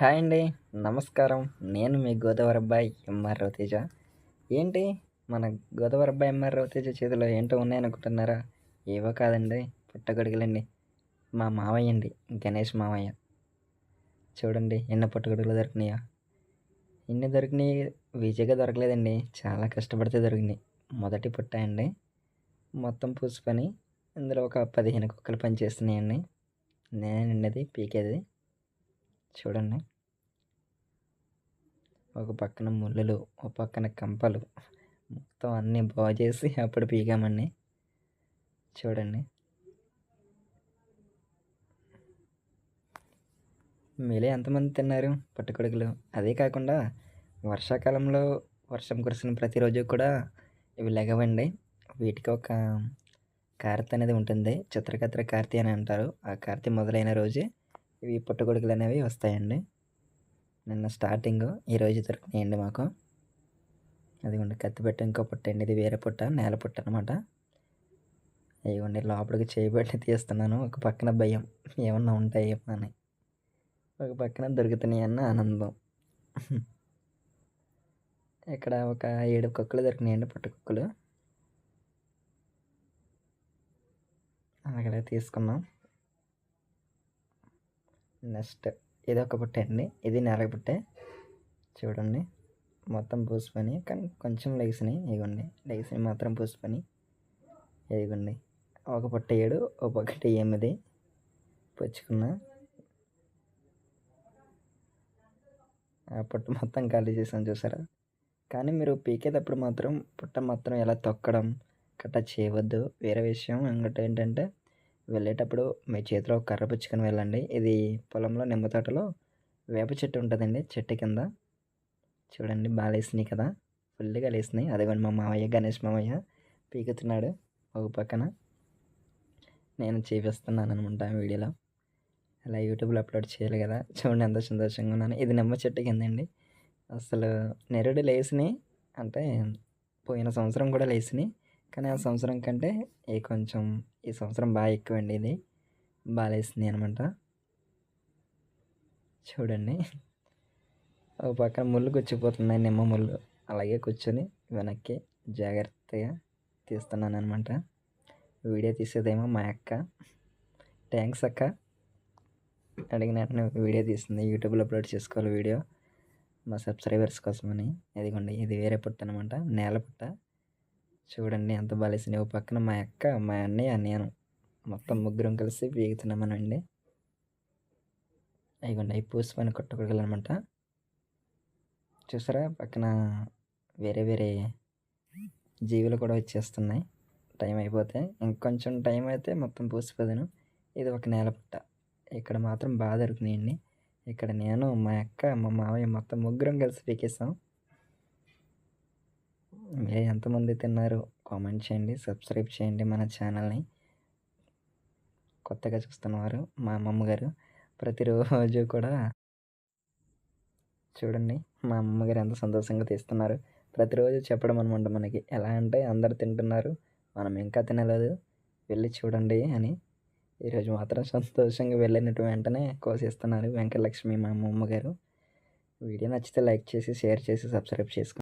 Hi అండి. నమస్కారం. నేను మీ గోదావరి అబ్బాయి ఎంఆర్ రవితేజ. ఏంటి? మన గోదావరి అబ్బాయి ఎంఆర్ రవితేజ చేతిలో ఏంటో ఉన్నాయనుకుంటున్నారా ఏవో కాదండి. పుట్టగొడుగులండి. మా మావయ్య అండి. గణేష్ మావయ్య. చూడండి ఎన్ని పుట్టగొడుగులు దొరికినాయో. ఇన్ని దొరికినాయి విజయగా దొరకలేదండి. చాలా కష్టపడితే దొరికినాయి. మొదటి పుట్ట అండి మొత్తం పూసి పని. ఇందులో ఒక పదిహేను కుక్కలు పని చేస్తున్నాయండి నేనండి అది పీకేది. చూడండి. ఒక పక్కన ముళ్ళలు ఒక పక్కన కంపలు మొత్తం అన్నీ బాగు చేసి అప్పుడు పీకామండి చూడండి. మీలో ఎంతమంది తిన్నారు పట్టుకొడుకులు? అదే కాకుండా వర్షాకాలంలో వర్షం కురిసిన ప్రతిరోజు కూడా ఇవి లెగవండి వీటికి ఒక కార్తె అనేది ఉంటుంది. చిత్రకత్ర కార్తీ అని అంటారు. ఆ కార్తీ మొదలైన రోజే ఇవి పుట్టగొడుగులు అనేవి వస్తాయండి. నిన్న స్టార్టింగ్ ఈరోజు దొరికినాయండి మాకు. అదిగోండి కత్తి పెట్టి ఇంకో పుట్ట అండి. ఇది వేరే పుట్ట నేల పుట్ట అనమాట ఇదిగోండి లోపలికి చేయబట్టి తీస్తున్నాను. ఒక పక్కన భయం. ఏమన్నా ఉంటాయి అని. ఒక పక్కన దొరుకుతున్నాయి అన్న ఆనందం. ఇక్కడ ఒక ఏడు కుక్కలు దొరికినాయండి పుట్ట కుక్కలు. అలాగే తీసుకున్నాం. నెక్స్ట్ ఇది ఒక బుట్ట అండి. ఇది నేల బుట్టే. చూడండి. మొత్తం పూసుకొని కానీ కొంచెం లెగిసినాయి ఇదిగోండి లెగిసినాయి మాత్రం పూసుకొని ఇదిగోండి ఒక పుట్ట ఏడు ఒక ఒకటి ఎనిమిది. పుచ్చుకున్న. ఆ పుట్ట మొత్తం ఖాళీ చేసాను చూసారా? కానీ మీరు పీకేటప్పుడు మాత్రం పుట్ట మాత్రం ఎలా తొక్కడం కట్ట చేయవద్దు. వేరే విషయం ఇంకోటి ఏంటంటే వెళ్ళేటప్పుడు మీ చేతిలో ఒక కర్ర పుచ్చుకొని వెళ్ళండి. ఇది పొలంలో నిమ్మ తోటలో వేప చెట్టు ఉంటుందండి చెట్టు కింద. చూడండి బాగా లేసినాయి కదా. ఫుల్గా లేసినాయి. అదిగోండి మా మామయ్య గణేష్ మామయ్య పీకుతున్నాడు ఒక పక్కన. నేను చేపిస్తున్నాను అనమాట వీడియోలో. అలా యూట్యూబ్లో అప్లోడ్ చేయాలి కదా. చూడండి ఎంత సంతోషంగా ఉన్నాను. ఇది నిమ్మ చెట్టు కిందండి. అసలు నెరడు లేసినాయి అంటే పోయిన సంవత్సరం కూడా లేసినాయి. కానీ ఆ సంవత్సరం కంటే ఈ కొంచెం ఈ సంవత్సరం బాగా ఎక్కువండి ఇది. బాగా అనమాట చూడండి. ఒక పక్కన ముళ్ళు కూర్చిపోతున్నాయి నిమ్మ ముళ్ళు. అలాగే కూర్చొని వెనక్కి జాగ్రత్తగా తీస్తున్నాను అనమాట వీడియో తీసేదేమో మా అక్క. థ్యాంక్స్ అక్క. అడిగిన వీడియో తీస్తుంది. యూట్యూబ్లో అప్లోడ్ చేసుకోవాలి వీడియో. మా సబ్స్క్రైబర్స్ కోసమని. ఇదిగోండి ఇది వేరే పుట్ట అనమాట నేల పుట్ట. చూడండి ఎంత బాలేసింది ఒక పక్కన మా అక్క మా అన్నయ్య నేను. మొత్తం ముగ్గురం కలిసి పీగుతున్నామనండి అయిగోండి అవి పూసిపోయిన కొట్టకూడదు అనమాట చూసారా? పక్కన వేరే వేరే జీవులు కూడా వచ్చేస్తున్నాయి. టైం అయిపోతే ఇంకొంచెం టైం అయితే మొత్తం పూసిపోదాను. ఇది ఒక నేల పుట్ట. ఇక్కడ మాత్రం బాగా దొరికినాయండి ఇక్కడ నేను మా అక్క మా మావయ్య మొత్తం ముగ్గురం కలిసి పీకేస్తాం ఎంతమంది తిన్నారు? కామెంట్ చేయండి. సబ్స్క్రైబ్ చేయండి మన ఛానల్ని. కొత్తగా చూస్తున్నవారు మా అమ్మమ్మ గారు ప్రతిరోజు కూడా చూడండి మా అమ్మగారు ఎంత సంతోషంగా తీస్తున్నారు. ప్రతిరోజు చెప్పడం అనమాట మనకి ఎలా అంటే అందరు తింటున్నారు మనం ఇంకా తినలేదు వెళ్ళి చూడండి అని. ఈరోజు మాత్రం సంతోషంగా వెళ్ళినట్టు వెంటనే కోసిస్తున్నారు వెంకటలక్ష్మి మా అమ్మమ్మ గారు వీడియో నచ్చితే లైక్ చేసి షేర్ చేసి సబ్స్క్రైబ్ చేసుకోండి.